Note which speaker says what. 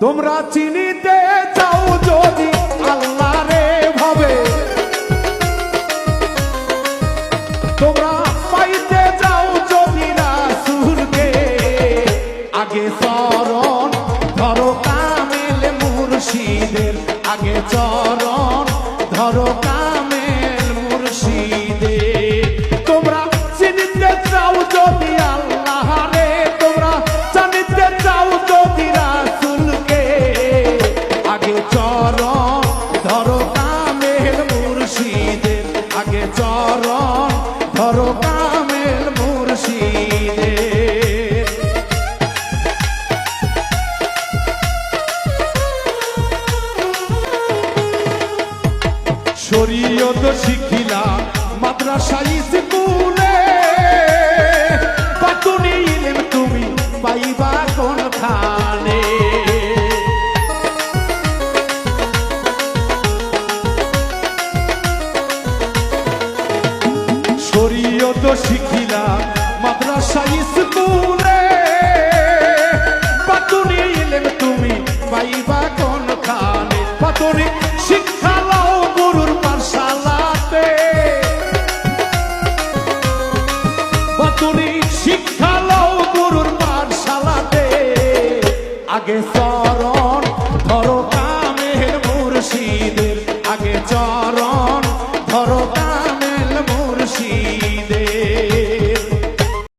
Speaker 1: তোমরা চিনিতে চাও যদি আল্লাহ রে ভাবে। তোমরা পাইতে যাও যদি রাসূলকে। আগে চরণ ধরো কামেল মুর্শিদের। আগে চরণ ধরো কামেল মুর্শিদের। তোমরা চিনিতে চাও যদি ধরো কামেল মুর্শিদের আগে চরণ ধরো কামেল মুর্শিদের শরীয়ত শিখিলা মাদ্রাসা স্কুলে শরীয়ত শিখিলা মাদ্রাসা স্কুলে। পাতুনি ইলম তুমি পাইবা কোন খানে পাতুনি শিক্ষা লও গুরুর পাঠশালাতে। পাতুনি শিক্ষা লও গুরুর পাঠশালাতে। আগে চরণ ধরো কামের মুর্শিদের আগে চরণ